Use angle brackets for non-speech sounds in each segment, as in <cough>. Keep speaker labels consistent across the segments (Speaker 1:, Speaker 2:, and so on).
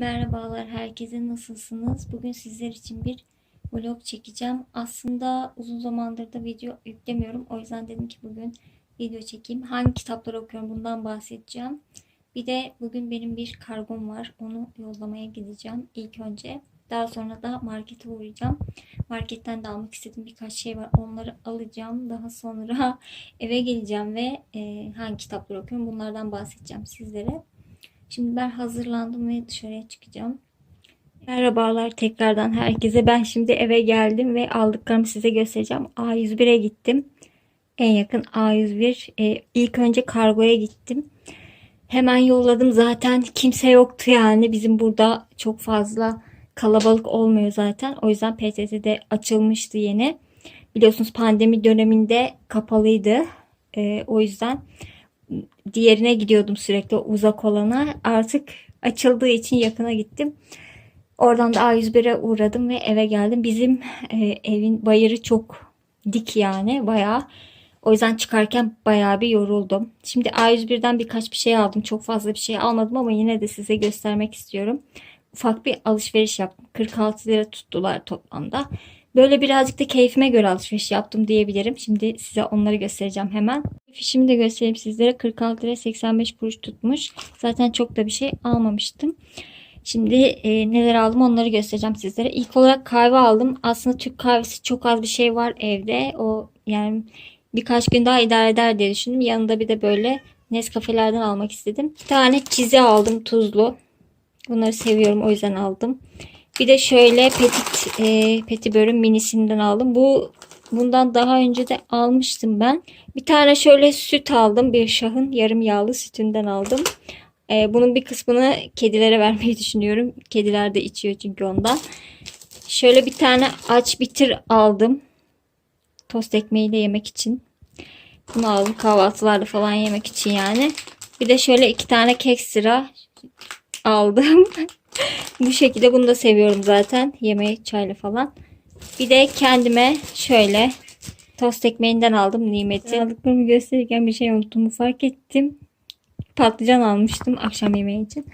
Speaker 1: Merhabalar herkese nasılsınız? Bugün sizler için bir vlog çekeceğim. Aslında uzun zamandır da video yüklemiyorum. O yüzden dedim ki bugün video çekeyim. Hangi kitapları okuyorum bundan bahsedeceğim. Bir de bugün benim bir kargom var. Onu yollamaya gideceğim ilk önce. Daha sonra da markete uğrayacağım. Marketten de almak istediğim birkaç şey var. Onları alacağım. Daha sonra <laughs> eve geleceğim ve e, hangi kitapları okuyorum bunlardan bahsedeceğim sizlere. Şimdi ben hazırlandım ve dışarıya çıkacağım. Merhabalar tekrardan herkese. Ben şimdi eve geldim ve aldıklarımı size göstereceğim. A101'e gittim. En yakın A101. Ee, ilk önce kargoya gittim. Hemen yolladım zaten. Kimse yoktu yani. Bizim burada çok fazla kalabalık olmuyor zaten. O yüzden PTT'de açılmıştı yeni. Biliyorsunuz pandemi döneminde kapalıydı. Ee, o yüzden diğerine gidiyordum sürekli uzak olana. Artık açıldığı için yakına gittim. Oradan da A101'e uğradım ve eve geldim. Bizim e, evin bayırı çok dik yani bayağı. O yüzden çıkarken bayağı bir yoruldum. Şimdi A101'den birkaç bir şey aldım. Çok fazla bir şey almadım ama yine de size göstermek istiyorum. Ufak bir alışveriş yaptım. 46 lira tuttular toplamda. Böyle birazcık da keyfime göre alışveriş yaptım diyebilirim. Şimdi size onları göstereceğim hemen. Fişimi de göstereyim sizlere. 46 lira 85 kuruş tutmuş. Zaten çok da bir şey almamıştım. Şimdi e, neler aldım onları göstereceğim sizlere. İlk olarak kahve aldım. Aslında Türk kahvesi çok az bir şey var evde. O yani birkaç gün daha idare eder diye düşündüm. Yanında bir de böyle Nescafe'lerden almak istedim. Bir tane çizi aldım tuzlu. Bunları seviyorum o yüzden aldım. Bir de şöyle petit e, petibörün minisinden aldım. Bu bundan daha önce de almıştım ben. Bir tane şöyle süt aldım. Bir şahın yarım yağlı sütünden aldım. E, bunun bir kısmını kedilere <laughs> vermeyi düşünüyorum. Kediler de içiyor çünkü ondan. Şöyle bir tane aç bitir aldım. Tost ekmeğiyle yemek için. Bunu aldım kahvaltılarda falan yemek için yani. Bir de şöyle iki tane kek sıra aldım. <laughs> Bu şekilde bunu da seviyorum zaten. Yemeği çayla falan. Bir de kendime şöyle tost ekmeğinden aldım nimeti. Aldıklarımı gösterirken bir şey unuttuğumu fark ettim. Patlıcan almıştım akşam yemeği için.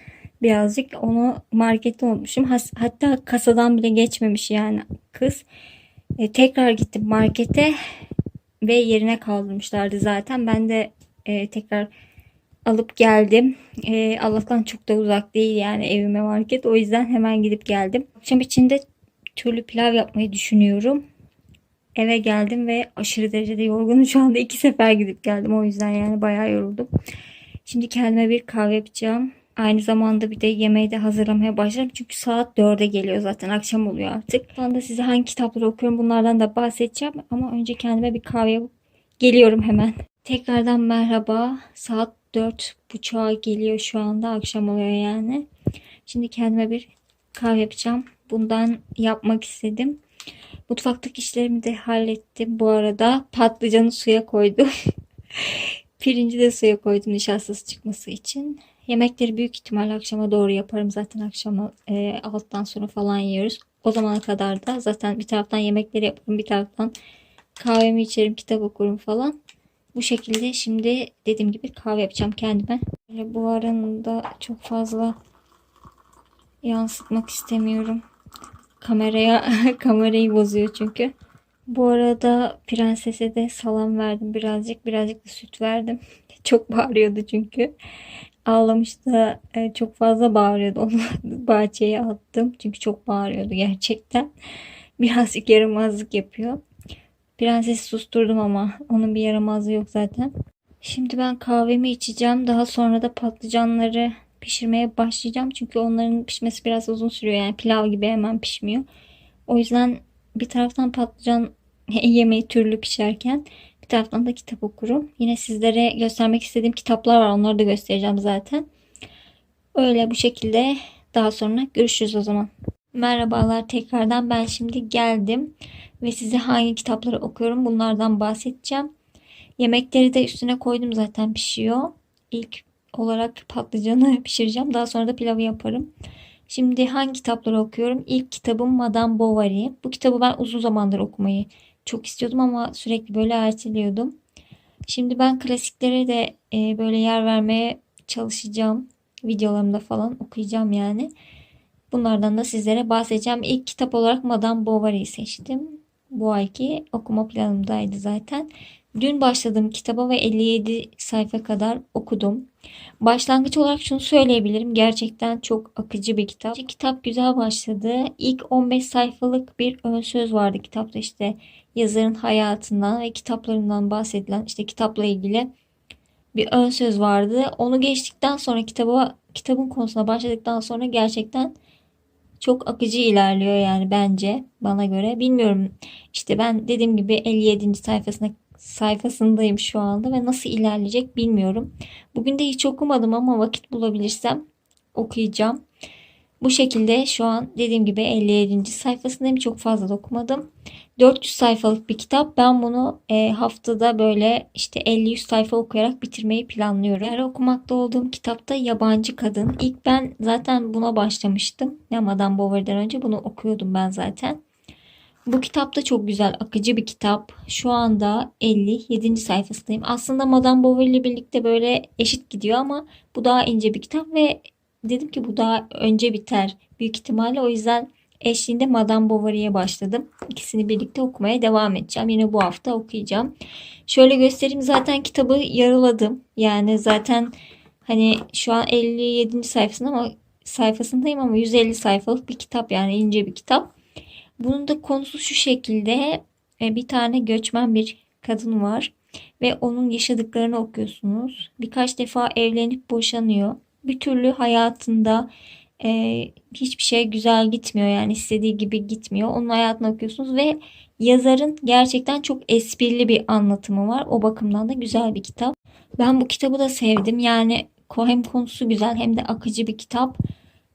Speaker 1: Birazcık onu markette unutmuşum. Hatta kasadan bile geçmemiş yani kız. E, tekrar gittim markete ve yerine kaldırmışlardı zaten. Ben de e, tekrar alıp geldim. Ee, Allah'tan çok da uzak değil yani evime market. O yüzden hemen gidip geldim. Akşam içinde türlü pilav yapmayı düşünüyorum. Eve geldim ve aşırı derecede yorgunum. Şu anda iki sefer gidip geldim. O yüzden yani bayağı yoruldum. Şimdi kendime bir kahve yapacağım. Aynı zamanda bir de yemeği de hazırlamaya başladım. Çünkü saat 4'e geliyor zaten. Akşam oluyor artık. Şu anda size hangi kitapları okuyorum bunlardan da bahsedeceğim. Ama önce kendime bir kahve yapıp geliyorum hemen. Tekrardan merhaba. Saat 4 buçuğa geliyor şu anda. Akşam oluyor yani. Şimdi kendime bir kahve yapacağım. Bundan yapmak istedim. Mutfaktaki işlerimi de hallettim. Bu arada patlıcanı suya koydum. <laughs> Pirinci de suya koydum nişastası çıkması için. Yemekleri büyük ihtimalle akşama doğru yaparım. Zaten akşama e, alttan sonra falan yiyoruz. O zamana kadar da zaten bir taraftan yemekleri yaparım. Bir taraftan kahvemi içerim, kitap okurum falan. Bu şekilde şimdi dediğim gibi kahve yapacağım kendime. Böyle bu aranda çok fazla yansıtmak istemiyorum. Kameraya <laughs> kamerayı bozuyor çünkü. Bu arada prensese de salam verdim birazcık. Birazcık da süt verdim. <laughs> Çok bağırıyordu çünkü. Ağlamıştı. E, çok fazla bağırıyordu. Onu <laughs> bahçeye attım. Çünkü çok bağırıyordu gerçekten. Birazcık yaramazlık yapıyor. Prensesi susturdum ama onun bir yaramazlığı yok zaten. Şimdi ben kahvemi içeceğim. Daha sonra da patlıcanları pişirmeye başlayacağım. Çünkü onların pişmesi biraz uzun sürüyor. Yani pilav gibi hemen pişmiyor. O yüzden bir taraftan patlıcan <laughs> yemeği türlü pişerken bir taraftan da kitap okurum. Yine sizlere göstermek istediğim kitaplar var. Onları da göstereceğim zaten. Öyle bu şekilde daha sonra görüşürüz o zaman. Merhabalar tekrardan ben şimdi geldim ve size hangi kitapları okuyorum bunlardan bahsedeceğim. Yemekleri de üstüne koydum zaten pişiyor. İlk olarak patlıcanı <laughs> pişireceğim. Daha sonra da pilavı yaparım. Şimdi hangi kitapları okuyorum? İlk kitabım Madame Bovary. Bu kitabı ben uzun zamandır okumayı çok istiyordum ama sürekli böyle erteliyordum. Şimdi ben klasiklere de e, böyle yer vermeye çalışacağım. Videolarımda falan okuyacağım yani. Bunlardan da sizlere bahsedeceğim. İlk kitap olarak Madame Bovary'i seçtim. Bu ayki okuma planımdaydı zaten. Dün başladığım kitaba ve 57 sayfa kadar okudum. Başlangıç olarak şunu söyleyebilirim. Gerçekten çok akıcı bir kitap. Kitap güzel başladı. İlk 15 sayfalık bir ön söz vardı kitapta işte yazarın hayatından ve kitaplarından bahsedilen işte kitapla ilgili bir ön söz vardı. Onu geçtikten sonra kitaba kitabın konusuna başladıktan sonra gerçekten çok akıcı ilerliyor yani bence bana göre. Bilmiyorum işte ben dediğim gibi 57. sayfasına sayfasındayım şu anda ve nasıl ilerleyecek bilmiyorum. Bugün de hiç okumadım ama vakit bulabilirsem okuyacağım. Bu şekilde şu an dediğim gibi 57. sayfasındayım. Çok fazla okumadım. 400 sayfalık bir kitap. Ben bunu e, haftada böyle işte 50-100 sayfa okuyarak bitirmeyi planlıyorum. Diğer okumakta olduğum kitapta Yabancı Kadın. İlk ben zaten buna başlamıştım. Ne Madame Bovary'den önce bunu okuyordum ben zaten. Bu kitap da çok güzel, akıcı bir kitap. Şu anda 57. sayfasındayım. Aslında Madame Bovary ile birlikte böyle eşit gidiyor ama bu daha ince bir kitap ve dedim ki bu daha önce biter büyük ihtimalle. O yüzden eşliğinde Madame Bovary'e başladım. İkisini birlikte okumaya devam edeceğim. Yine bu hafta okuyacağım. Şöyle göstereyim zaten kitabı yarıladım. Yani zaten hani şu an 57. sayfasında ama sayfasındayım ama 150 sayfalık bir kitap yani ince bir kitap. Bunun da konusu şu şekilde e, bir tane göçmen bir kadın var ve onun yaşadıklarını okuyorsunuz. Birkaç defa evlenip boşanıyor. Bir türlü hayatında e, hiçbir şey güzel gitmiyor yani istediği gibi gitmiyor. Onun hayatını okuyorsunuz ve yazarın gerçekten çok esprili bir anlatımı var. O bakımdan da güzel bir kitap. Ben bu kitabı da sevdim. Yani hem konusu güzel hem de akıcı bir kitap.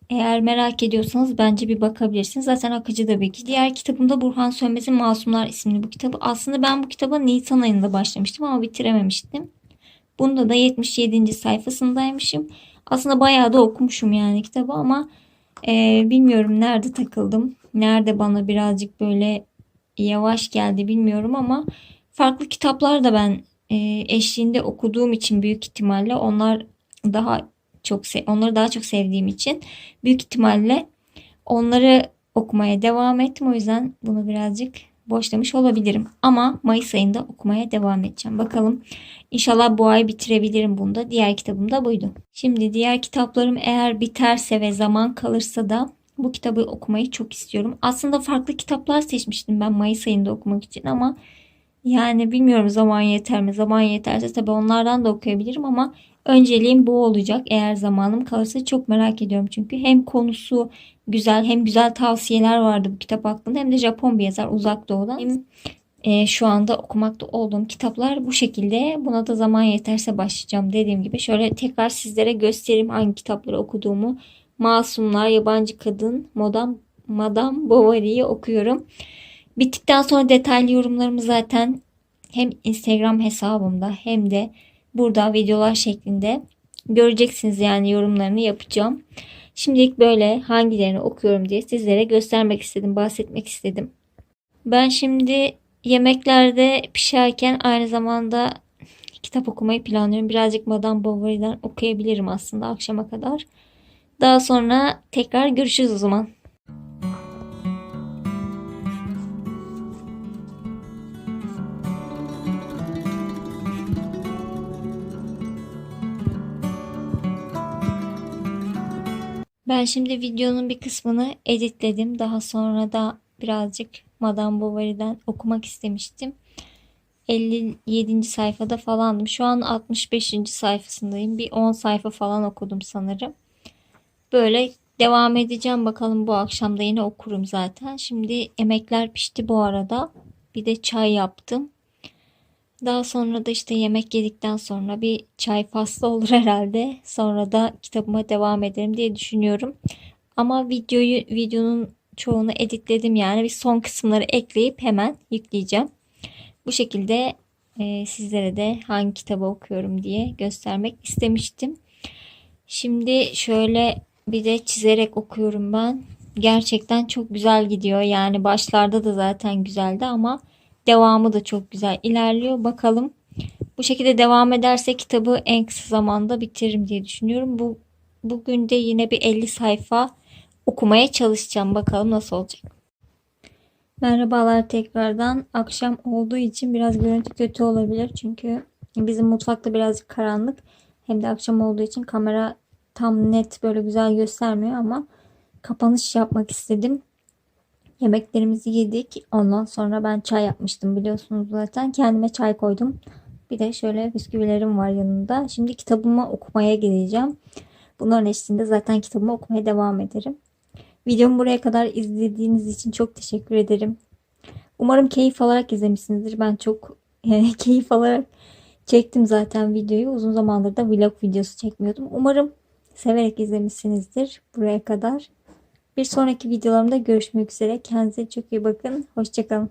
Speaker 1: Eğer merak ediyorsanız bence bir bakabilirsiniz. Zaten akıcı da bir. Diğer kitabımda Burhan Sönmez'in Masumlar isimli bu kitabı. Aslında ben bu kitaba Nisan ayında başlamıştım ama bitirememiştim. Bunda da 77. sayfasındaymışım. Aslında bayağı da okumuşum yani kitabı ama e, bilmiyorum nerede takıldım. Nerede bana birazcık böyle yavaş geldi bilmiyorum ama farklı kitaplar da ben e, eşliğinde okuduğum için büyük ihtimalle onlar daha çok onları daha çok sevdiğim için büyük ihtimalle onları okumaya devam ettim. O yüzden bunu birazcık boşlamış olabilirim. Ama Mayıs ayında okumaya devam edeceğim. Bakalım İnşallah bu ay bitirebilirim bunu da. Diğer kitabım da buydu. Şimdi diğer kitaplarım eğer biterse ve zaman kalırsa da bu kitabı okumayı çok istiyorum. Aslında farklı kitaplar seçmiştim ben Mayıs ayında okumak için ama yani bilmiyorum zaman yeter mi? Zaman yeterse tabii onlardan da okuyabilirim ama önceliğim bu olacak. Eğer zamanım kalırsa çok merak ediyorum çünkü hem konusu güzel hem güzel tavsiyeler vardı bu kitap hakkında hem de Japon bir yazar uzak doğudan. Hem e, şu anda okumakta olduğum kitaplar bu şekilde. Buna da zaman yeterse başlayacağım dediğim gibi. Şöyle tekrar sizlere göstereyim hangi kitapları okuduğumu. Masumlar, Yabancı Kadın, Madame, Madame Bovary'yi okuyorum. Bittikten sonra detaylı yorumlarımı zaten hem Instagram hesabımda hem de burada videolar şeklinde göreceksiniz yani yorumlarını yapacağım. Şimdilik böyle hangilerini okuyorum diye sizlere göstermek istedim, bahsetmek istedim. Ben şimdi yemeklerde pişerken aynı zamanda kitap okumayı planlıyorum. Birazcık Madame Bovary'den okuyabilirim aslında akşama kadar. Daha sonra tekrar görüşürüz o zaman. Ben şimdi videonun bir kısmını editledim. Daha sonra da birazcık Madame Bovary'den okumak istemiştim. 57. sayfada falandım. Şu an 65. sayfasındayım. Bir 10 sayfa falan okudum sanırım. Böyle devam edeceğim. Bakalım bu akşam da yine okurum zaten. Şimdi emekler pişti bu arada. Bir de çay yaptım. Daha sonra da işte yemek yedikten sonra bir çay faslı <laughs> olur herhalde. Sonra da kitabıma devam ederim diye düşünüyorum. Ama videoyu videonun çoğunu editledim yani bir son kısımları ekleyip hemen yükleyeceğim. Bu şekilde e, sizlere de hangi kitabı okuyorum diye göstermek istemiştim. Şimdi şöyle bir de çizerek okuyorum ben. Gerçekten çok güzel gidiyor. Yani başlarda da zaten güzeldi ama devamı da çok güzel ilerliyor. Bakalım bu şekilde devam ederse kitabı en kısa zamanda bitiririm diye düşünüyorum. Bu bugün de yine bir 50 sayfa okumaya çalışacağım. Bakalım nasıl olacak. Merhabalar tekrardan. Akşam olduğu için biraz görüntü kötü olabilir. Çünkü bizim mutfakta birazcık karanlık. Hem de akşam olduğu için kamera tam net böyle güzel göstermiyor ama kapanış yapmak istedim. Yemeklerimizi yedik. Ondan sonra ben çay yapmıştım biliyorsunuz zaten. Kendime çay koydum. Bir de şöyle bisküvilerim var yanında. Şimdi kitabımı okumaya gideceğim. Bunların eşliğinde zaten kitabımı okumaya devam ederim. Videomu buraya kadar izlediğiniz için çok teşekkür ederim. Umarım keyif alarak izlemişsinizdir. Ben çok yani <laughs> keyif alarak çektim zaten videoyu. Uzun zamandır da vlog videosu çekmiyordum. Umarım severek izlemişsinizdir buraya kadar. Bir sonraki videolarımda görüşmek üzere. Kendinize çok iyi bakın. Hoşçakalın.